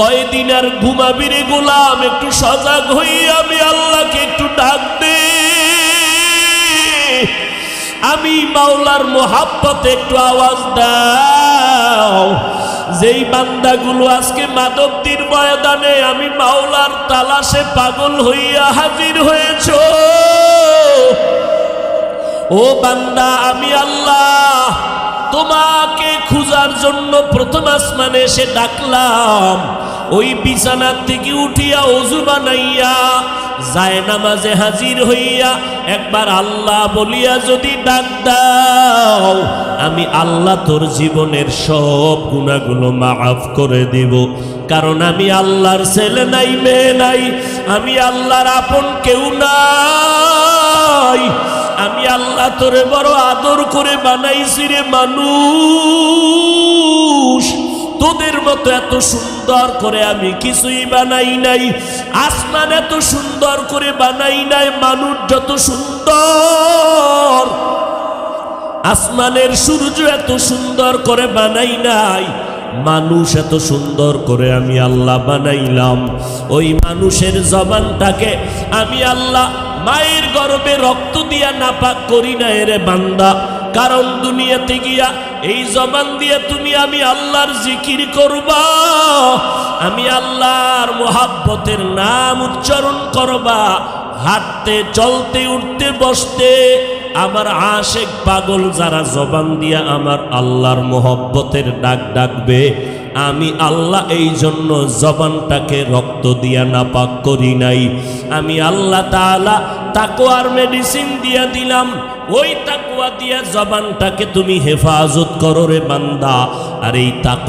কয়দিন আর ঘুমাবি রে গোলাম? একটু সজাগ হই আমি আল্লাহকে একটু ডাক দে। আমি মাওলার মোহাব্বতে একটু আওয়াজ দাও। যেই বান্দাগুলো আজকে মাদকটির ময়দানে, আমি মাওলার তালাশে পাগল হইয়া হাজির হয়েছ। ও বান্দা, আমি আল্লাহ তোমাকে খুঁজার জন্য প্রথম আসমানে এসে ডাকলাম। ওই বিছানার থেকে উঠিয়া অজু বানাইয়া, যায় নামাজে হাজির হইয়া একবার আল্লাহ বলিয়া যদি ডাক দাও, আমি আল্লাহ তোর জীবনের সব গুণাগুলো মাফ করে দেব। কারণ আমি আল্লাহর ছেলে নাই, মেয়ে নাই, আমি আল্লাহর আপন কেউ নাই। আমি আল্লাহ তোরে বড় আদর করে বানাইছি রে মানুষ। তোদের মতো এত সুন্দর করে আমি কিছুই বানাই নাই। আসমান এত সুন্দর করে বানাই নাই, মানুষ যত সুন্দর। আসমানের সূর্য এত সুন্দর করে বানাই নাই, মানুষ এত সুন্দর করে আমি আল্লাহ বানাইলাম। ওই মানুষের জবানটাকে আমি আল্লাহ মায়ের গর্বে রক্ত দিয়া নাপাক করি না এরে বান্দা। কারণ দুনিয়াতে গিয়া এই জবান দিয়ে তুমি আমি আল্লাহর জিকির করবা, আমি আল্লাহর মোহাব্বতের নাম উচ্চারণ করবা। হাঁটতে, চলতে, উঠতে, বসতে আমার আশেক পাগল যারা জবান দিয়া আমার আল্লাহর মোহব্বতের ডাক ডাকবে। আমি আল্লাহ এই জন্য জবানটাকে রক্ত দিয়া নাপাক করি নাই। আমি আল্লাহ তালা তাকুয়ার মেডিসিন দিয়া দিলাম। ওই তাকুয়া দিয়া জবানটাকে তুমি হেফাজত করো রে বান্দা। আর এই তাকু